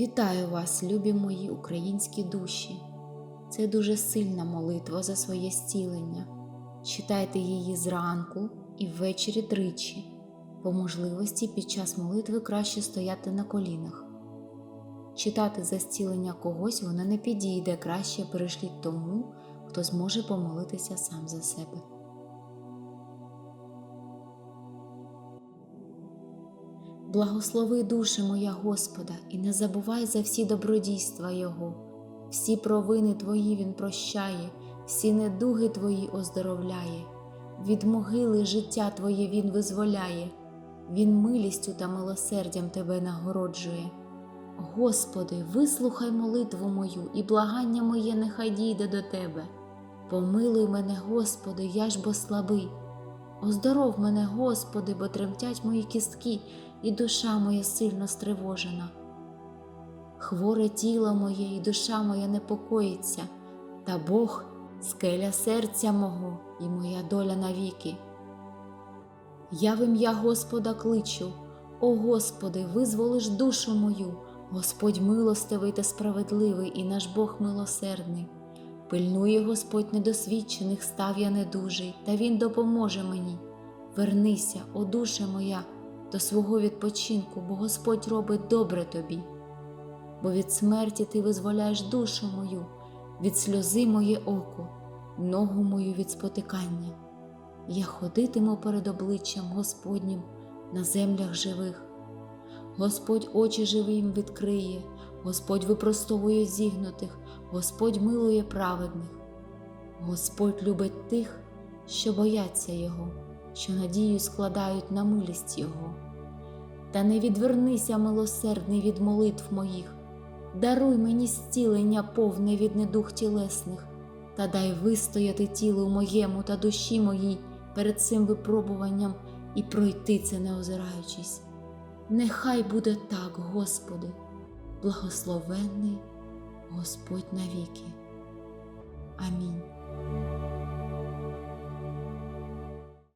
Вітаю вас, любі мої українські душі. Це дуже сильна молитва за своє зцілення. Читайте її зранку і ввечері тричі. По можливості під час молитви краще стояти на колінах. Читати за зцілення когось вона не підійде, краще перешліть тому, хто зможе помолитися сам за себе. Благослови душе моя Господа, і не забувай за всі добродійства Його. Всі провини Твої Він прощає, всі недуги Твої оздоровляє, від могили життя Твоє Він визволяє, Він милістю та милосердям Тебе нагороджує. Господи, вислухай молитву мою, і благання моє нехай дійде до Тебе. Помилуй мене, Господи, я ж бо слабий. Оздоров мене, Господи, бо тремтять мої кістки, і душа моя сильно стривожена. Хворе тіло моє і душа моя непокоїться, та Бог скеля серця мого і моя доля навіки. Я в ім'я Господа кличу, о Господи, визволиш душу мою, Господь милостивий та справедливий, і наш Бог милосердний. Пильнує Господь недосвідчених, став я недужий, та Він допоможе мені. Вернися, о душа моя, до свого відпочинку, бо Господь робить добре тобі. Бо від смерті ти визволяєш душу мою, від сльози моє око, ногу мою від спотикання. Я ходитиму перед обличчям Господнім на землях живих. Господь очі живим відкриє, Господь випростовує зігнутих, Господь милує праведних. Господь любить тих, що бояться Його, що надію складають на милість Його. Та не відвернися, милосердний від молитв моїх, даруй мені зцілення повне від недух тілесних, та дай вистояти тілу моєму та душі моїй перед цим випробуванням і пройти це не озираючись. Нехай буде так, Господи, благословенний Господь навіки. Амінь.